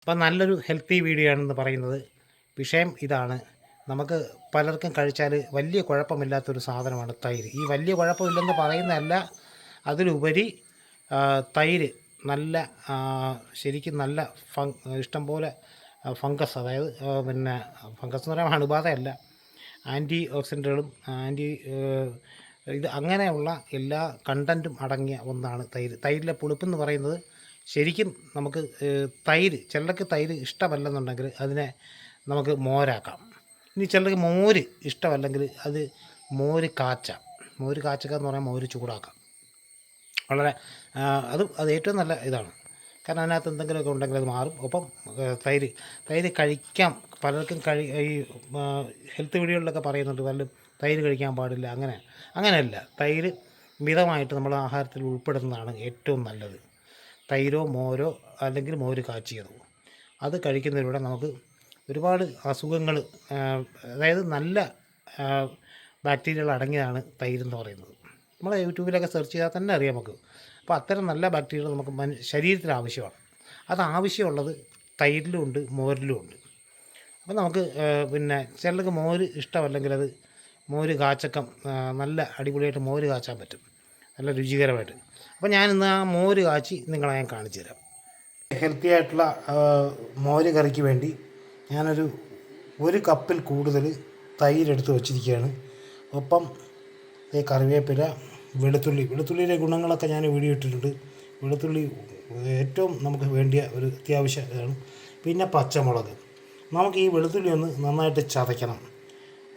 അപ്പം നല്ലൊരു healthy video ആണെന്ന് പറയുന്നത് വിഷയം ഇതാണ്. നമുക്ക് പലർക്കും കഴിച്ചാൽ വലിയ കുഴപ്പമില്ലാത്തൊരു സാധനമാണ് തൈര്. ഈ വലിയ കുഴപ്പമില്ലെന്ന് പറയുന്നതല്ല അതിലുപരി തൈര് നല്ല ശരിക്കും നല്ല ഫങ് ഇഷ്ടംപോലെ ഫംഗസ് അതായത് പിന്നെ ഫംഗസ് എന്ന് പറയുമ്പോൾ അണുബാധയല്ല ആന്റി ഓക്സിഡന്റുകളും ആന്റി ഇത് അങ്ങനെയുള്ള എല്ലാ കണ്ടന്റും അടങ്ങിയ ഒന്നാണ് തൈര്. തൈരിലെ പുളിപ്പെന്ന് പറയുന്നത് ശരിക്കും നമുക്ക് തൈര് ചിലർക്ക് തൈര് ഇഷ്ടമല്ലെന്നുണ്ടെങ്കിൽ അതിനെ നമുക്ക് മോരാക്കാം. ഇനി ചിലർക്ക് മോര് ഇഷ്ടമല്ലെങ്കിൽ അത് മോര് കാച്ച. മോര് കാച്ചക്ക എന്ന് പറഞ്ഞാൽ മോര് ചൂടാക്കാം. വളരെ അത് അത് ഏറ്റവും നല്ല ഇതാണ്. കാരണം അതിനകത്ത് എന്തെങ്കിലുമൊക്കെ ഉണ്ടെങ്കിൽ അത് മാറും. ഒപ്പം തൈര് തൈര് കഴിക്കാം. പലർക്കും കഴി ഈ ഹെൽത്ത് വീഡിയോകളിലൊക്കെ പറയുന്നുണ്ട് പലരും തൈര് കഴിക്കാൻ പാടില്ല അങ്ങനെ അങ്ങനെയല്ല. തൈര് മിതമായിട്ട് നമ്മൾ ആഹാരത്തിൽ ഉൾപ്പെടുന്നതാണ് ഏറ്റവും നല്ലത്. തൈരോ മോരോ അല്ലെങ്കിൽ മോര് കാച്ചിയതോ. അത് കഴിക്കുന്നതിലൂടെ നമുക്ക് ഒരുപാട് അസുഖങ്ങൾ അതായത് നല്ല ബാക്ടീരിയകൾ അടങ്ങിയതാണ് തൈര് എന്ന് പറയുന്നത്. നമ്മൾ യൂട്യൂബിലൊക്കെ സെർച്ച് ചെയ്താൽ തന്നെ അറിയാം നമുക്ക്. അപ്പോൾ അത്തരം നല്ല ബാക്ടീരിയകൾ നമുക്ക് മനു ശരീരത്തിന് ആവശ്യമാണ്. അത് ആവശ്യമുള്ളത് തൈരിലും ഉണ്ട് മോരിലും ഉണ്ട്. അപ്പോൾ നമുക്ക് പിന്നെ ചിലർക്ക് മോര് ഇഷ്ടമല്ലെങ്കിൽ അത് മോര് കാച്ചക്കം നല്ല അടിപൊളിയായിട്ട് മോര് കാച്ചാൻ പറ്റും. നല്ല രുചികരമായിട്ട്. അപ്പോൾ ഞാനിന്ന് ആ മോര് കാച്ചി നിങ്ങളെ ഞാൻ കാണിച്ചു തരാം. ഹെൽത്തി ആയിട്ടുള്ള മോര് കറിക്ക് വേണ്ടി ഞാനൊരു ഒരു കപ്പിൽ കൂടുതൽ തൈരെടുത്ത് വച്ചിരിക്കുകയാണ്. ഒപ്പം ഈ കറിവേപ്പില വെളുത്തുള്ളി വെളുത്തുള്ളിയുടെ ഗുണങ്ങളൊക്കെ ഞാൻ വീഡിയോ ഇട്ടിട്ടുണ്ട്. വെളുത്തുള്ളി ഏറ്റവും നമുക്ക് വേണ്ടിയ ഒരു അത്യാവശ്യ ഇതാണ്. പിന്നെ പച്ചമുളക്. നമുക്ക് ഈ വെളുത്തുള്ളി ഒന്ന് നന്നായിട്ട് ചതയ്ക്കണം.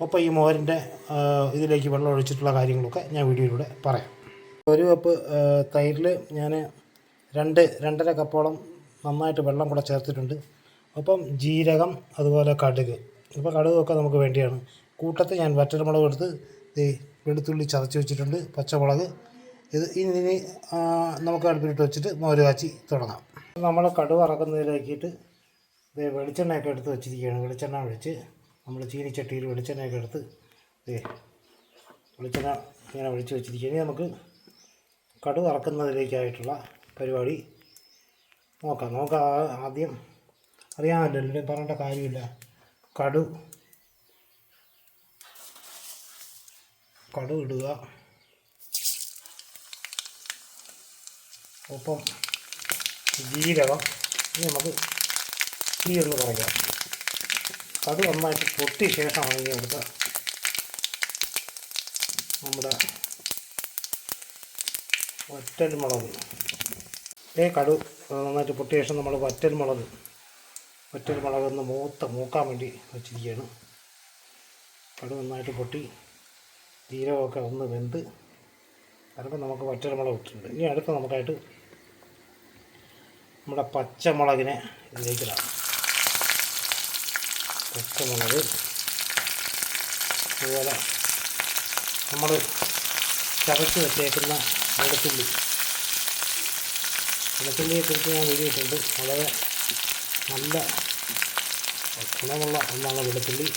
ഒപ്പം ഈ മോരിന്റെ ഇതിലേക്ക് വെള്ളം ഒഴിച്ചിട്ടുള്ള കാര്യങ്ങളൊക്കെ ഞാൻ വീഡിയോയിലൂടെ പറയാം. ഒരു കപ്പ് തൈരിൽ ഞാൻ രണ്ട് രണ്ടര കപ്പോളം നന്നായിട്ട് വെള്ളം കൂടെ ചേർത്തിട്ടുണ്ട്. ഒപ്പം ജീരകം അതുപോലെ കടുക്. ഇപ്പോൾ കടുകൊക്കെ നമുക്ക് വേണ്ടിയാണ്. കൂട്ടത്തിൽ ഞാൻ വറ്റൽമുളക് എടുത്ത് വെളുത്തുള്ളി ചതച്ച് വെച്ചിട്ടുണ്ട് പച്ചമുളക്. ഇത് ഇനി നമുക്ക് അടുപ്പിലിട്ട് വെച്ചിട്ട് മോര് കാച്ചി തുടങ്ങാം. നമ്മൾ കടുവ ഇറക്കുന്നതിലേക്കിട്ട് ഇത് വെളിച്ചെണ്ണയൊക്കെ എടുത്ത് വെച്ചിരിക്കുകയാണ്. വെളിച്ചെണ്ണ ഒഴിച്ച് നമ്മൾ ചീനിച്ചട്ടിയിൽ വെളിച്ചെണ്ണയൊക്കെ എടുത്ത് വെളിച്ചെണ്ണ ഇങ്ങനെ ഒഴിച്ച് വെച്ചിരിക്കുകയാണ്. നമുക്ക് കടുക് ഇറക്കുന്നതിലേക്കായിട്ടുള്ള പരിപാടി നോക്കാം. നമുക്ക് ആദ്യം അറിയാമല്ലോ പറയേണ്ട കാര്യമില്ല. കടു. കടു ഇടുക. ഒപ്പം ജീരകം. ഇനി നമുക്ക് തീ ഒന്ന് കുറയ്ക്കാം. കടു നന്നായിട്ട് പൊട്ടിയ ശേഷമാണ് ഇനി അടുത്ത നമ്മുടെ വറ്റൽ മുളക്. ഏ കടു നന്നായിട്ട് പൊട്ടിയ ശേഷം നമ്മൾ വറ്റൽ മുളക് വറ്റൽ മുളക് ഒന്ന് മൂത്ത മൂക്കാൻ വേണ്ടി വെച്ചിരിക്കുകയാണ്. കടു നന്നായിട്ട് പൊട്ടി ജീരകമൊക്കെ ഒന്ന് വെന്ത് അതൊക്കെ നമുക്ക് വറ്റൽ മുളക് ഇട്ടിട്ടുണ്ട്. ഇനി അടുത്ത് നമുക്കായിട്ട് നമ്മുടെ പച്ചമുളകിനെ ഇതിലേക്കിടാം പച്ചമുളക് അതുപോലെ നമ്മൾ ചതച്ച് വെച്ചേക്കുന്ന വെളുത്തുള്ളി വെളുത്തുള്ളിയെക്കുറിച്ച് ഞാൻ എഴുതിയിട്ടുണ്ട്. വളരെ നല്ല ഗുണമുള്ള ഒന്നാണ് വെളുത്തുള്ളി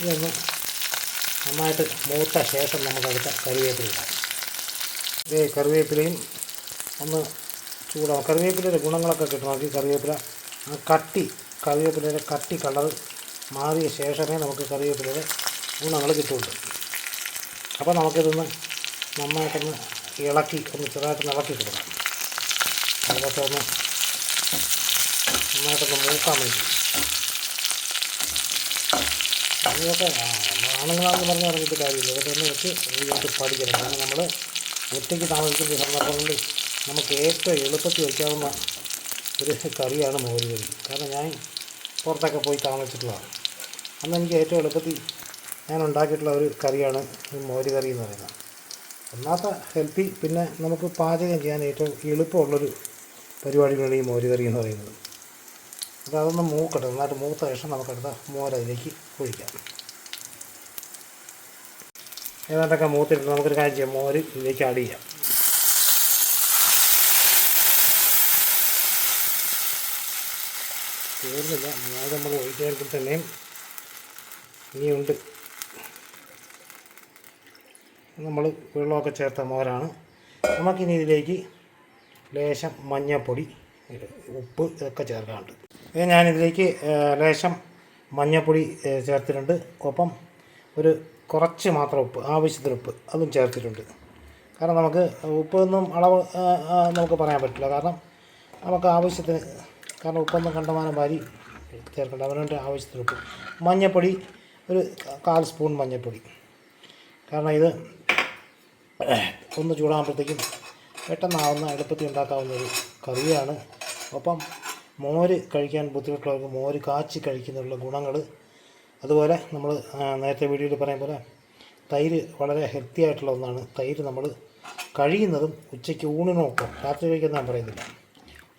ഇതൊന്ന് നന്നായിട്ട് മൂത്ത ശേഷം നമുക്കടുത്ത കറിവേപ്പില ഇതേ കറിവേപ്പിലയും ഒന്ന് ചൂടാവും. കറിവേപ്പിലയുടെ ഗുണങ്ങളൊക്കെ കിട്ടണമെങ്കിൽ കറിവേപ്പില കട്ടി കറിവേപ്പിലയുടെ കട്ടി കളർ മാറിയ ശേഷമേ നമുക്ക് കറിവേപ്പിലയുടെ ഗുണങ്ങൾ കിട്ടുള്ളൂ അപ്പോൾ നമുക്കിതൊന്ന് നന്നായിട്ടൊന്ന് ഇളക്കി ഒന്ന് ചെറുതായിട്ടൊന്ന് ഇളക്കി കൊടുക്കാം അതൊക്കെ ഒന്ന് നന്നായിട്ടൊന്ന് മൂക്കാൻ വേണ്ടി. ഇതൊക്കെ ആണുങ്ങളാണെന്ന് പറഞ്ഞാൽ അറിഞ്ഞിട്ട് കാര്യമില്ല. ഇതൊക്കെ ഒന്ന് വെച്ച് ഇതിനകത്ത് പഠിക്കണം. കാരണം നമ്മൾ ഒറ്റയ്ക്ക് താമസിക്കുന്ന സന്ദർഭങ്ങളിൽ നമുക്ക് ഏറ്റവും എളുപ്പത്തിൽ വയ്ക്കാവുന്ന ഒരു കറിയാണ് മോരുകറി. കാരണം ഞാൻ പുറത്തൊക്കെ പോയി താമസിച്ചിട്ടുള്ളതാണ്. അന്ന് എനിക്ക് ഏറ്റവും എളുപ്പത്തിൽ ഞാൻ ഉണ്ടാക്കിയിട്ടുള്ള ഒരു കറിയാണ് ഈ മോര് കറി എന്ന് പറയുന്നത്. ഒന്നാമത്തെ ഹെൽത്തി പിന്നെ നമുക്ക് പാചകം ചെയ്യാൻ ഏറ്റവും എളുപ്പമുള്ളൊരു പരിപാടികളാണ് ഈ മോര് കറി എന്ന് പറയുന്നത്. അപ്പോൾ അതൊന്ന് മൂക്കട്ടെ നന്നായിട്ട് മൂത്ത ശേഷം നമുക്കടുത്ത മോരതിലേക്ക് ഒഴിക്കാം. ഏതാണ്ടൊക്കെ മൂത്തിട്ട് നമുക്കൊരു കാര്യം ചെയ്യാം. മോര് ഇതിലേക്ക് ആഡ് ചെയ്യാം. തീർന്നില്ല. മോര് നമ്മൾ ഒഴിച്ചേർക്കും തന്നെയും ഇനിയുണ്ട്. നമ്മൾ വെള്ളമൊക്കെ ചേർത്ത മോരാണ് നമുക്കിനി ഇതിലേക്ക് ലേശം മഞ്ഞൾപ്പൊടി ഉപ്പ് ഇതൊക്കെ ചേർക്കാനുണ്ട്. ഇത് ഞാനിതിലേക്ക് ലേശം മഞ്ഞൾപ്പൊടി ചേർത്തിട്ടുണ്ട്. ഒപ്പം ഒരു കുറച്ച് മാത്രം ഉപ്പ് ആവശ്യത്തിന് ഉപ്പ് അതും ചേർത്തിട്ടുണ്ട്. കാരണം നമുക്ക് ഉപ്പൊന്നും അളവ് നമുക്ക് പറയാൻ പറ്റില്ല. കാരണം നമുക്ക് ആവശ്യത്തിന് കാരണം ഉപ്പൊന്നും കണ്ടമാനം വാരി ചേർക്കേണ്ട. അവനവന്റെ ആവശ്യത്തിന് ഉപ്പ്. മഞ്ഞൾപ്പൊടി ഒരു കാൽ സ്പൂൺ മഞ്ഞൾപ്പൊടി കാരണം ഇത് ഒന്ന് ചൂടാകുമ്പോഴത്തേക്കും പെട്ടെന്നാവുന്ന എളുപ്പത്തിൽ ഉണ്ടാക്കാവുന്ന ഒരു കറിയാണ്. ഒപ്പം മോര് കഴിക്കാൻ ബുദ്ധിമുട്ടുള്ളവർക്ക് മോര് കാച്ചി കഴിക്കുന്നതിനുള്ള ഗുണങ്ങൾ അതുപോലെ നമ്മൾ നേരത്തെ വീഡിയോയിൽ പറയും പോലെ തൈര് വളരെ ഹെൽത്തി ആയിട്ടുള്ള ഒന്നാണ്. തൈര് നമ്മൾ കഴിയുന്നതും ഉച്ചയ്ക്ക് ഊണിനൊപ്പം രാത്രി കഴിക്കാൻ ഞാൻ പറയുന്നില്ല.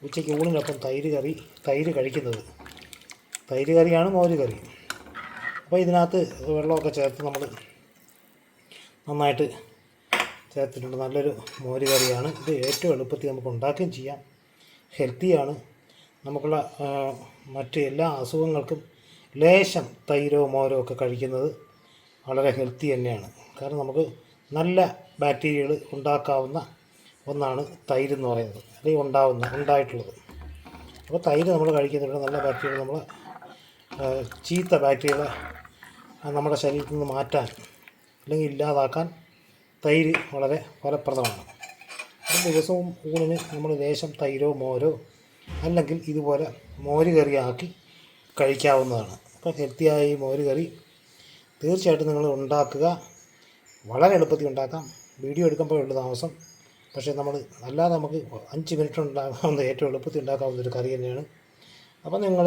ഉച്ചയ്ക്ക് ഊണിനൊപ്പം തൈര് കറി തൈര് കഴിക്കുന്നത്. തൈര് കറിയാണ് മോര് കറി. അപ്പോൾ ഇതിനകത്ത് വെള്ളമൊക്കെ ചേർത്ത് നമ്മൾ നന്നായിട്ട് ചേർത്തിട്ടുണ്ട്. നല്ലൊരു മോര് കറിയാണ്. ഇത് ഏറ്റവും എളുപ്പത്തിൽ നമുക്ക് ഉണ്ടാക്കുകയും ചെയ്യാം. ഹെൽത്തിയാണ് നമുക്കുള്ള മറ്റ് എല്ലാ അസുഖങ്ങൾക്കും ലേശം തൈരോ മോരോ ഒക്കെ കഴിക്കുന്നത് വളരെ ഹെൽത്തി തന്നെയാണ്. കാരണം നമുക്ക് നല്ല ബാക്ടീരിയകൾ ഉണ്ടാക്കാവുന്ന ഒന്നാണ് തൈര് എന്ന് പറയുന്നത്. അല്ലെങ്കിൽ ഉണ്ടാവുന്ന ഉണ്ടായിട്ടുള്ളത്. അപ്പോൾ തൈര് നമ്മൾ കഴിക്കുന്നതിലൂടെ നല്ല ബാക്ടീരിയ നമ്മൾ ചീത്ത ബാക്ടീരിയകളെ നമ്മുടെ ശരീരത്തിൽ നിന്ന് മാറ്റാൻ അല്ലെങ്കിൽ ഇല്ലാതാക്കാൻ തൈര് വളരെ ഫലപ്രദമാണ്. ദിവസവും ഊണിന് നമ്മൾ ലേശം തൈരോ മോരോ അല്ലെങ്കിൽ ഇതുപോലെ മോര് കറിയാക്കി കഴിക്കാവുന്നതാണ്. അപ്പോൾ ഹെൽത്തിയായ ഈ മോര് കറി തീർച്ചയായിട്ടും നിങ്ങൾ ഉണ്ടാക്കുക. വളരെ എളുപ്പത്തിൽ ഉണ്ടാക്കാം. വീഡിയോ എടുക്കുമ്പോഴുള്ള താമസം പക്ഷേ നമ്മൾ അല്ലാതെ നമുക്ക് അഞ്ച് മിനിറ്റ് ഉണ്ടാകാവുന്ന ഏറ്റവും എളുപ്പത്തിൽ ഉണ്ടാക്കാവുന്ന ഒരു കറി തന്നെയാണ്. അപ്പോൾ നിങ്ങൾ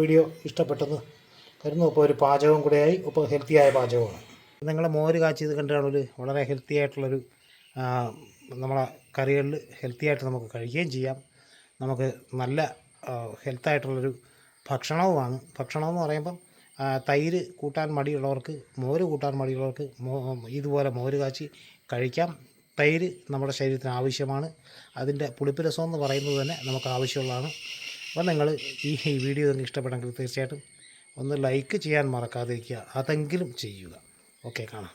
വീഡിയോ ഇഷ്ടപ്പെട്ടെന്ന് കരുതുന്നു. ഇപ്പോൾ ഒരു പാചകം കൂടെയായി ഇപ്പോൾ ഹെൽത്തിയായ പാചകമാണ്. നിങ്ങൾ മോര് കാച്ചിയത് കണ്ടാണൊരു വളരെ ഹെൽത്തി ആയിട്ടുള്ളൊരു നമ്മളെ കറികളിൽ ഹെൽത്തി ആയിട്ട് നമുക്ക് കഴിക്കുകയും ചെയ്യാം. നമുക്ക് നല്ല ഹെൽത്തായിട്ടുള്ളൊരു ഭക്ഷണവുമാണ്. ഭക്ഷണം എന്ന് പറയുമ്പം തൈര് കൂട്ടാൻ മടിയുള്ളവർക്ക് മോര് കൂട്ടാൻ മടിയുള്ളവർക്ക് ഇതുപോലെ മോര് കാച്ചി കഴിക്കാം. തൈര് നമ്മുടെ ശരീരത്തിന് ആവശ്യമാണ്. അതിന്റെ പുളിപ്പ് രസം എന്ന് പറയുന്നത് തന്നെ നമുക്ക് ആവശ്യമുള്ളതാണ്. അപ്പോൾ നിങ്ങൾ ഈ വീഡിയോ നിങ്ങൾക്ക് ഇഷ്ടപ്പെട്ടെങ്കിൽ തീർച്ചയായിട്ടും ഒന്ന് ലൈക്ക് ചെയ്യാൻ മറക്കാതിരിക്കുക. അതെങ്കിലും ചെയ്യുക. OK，干了。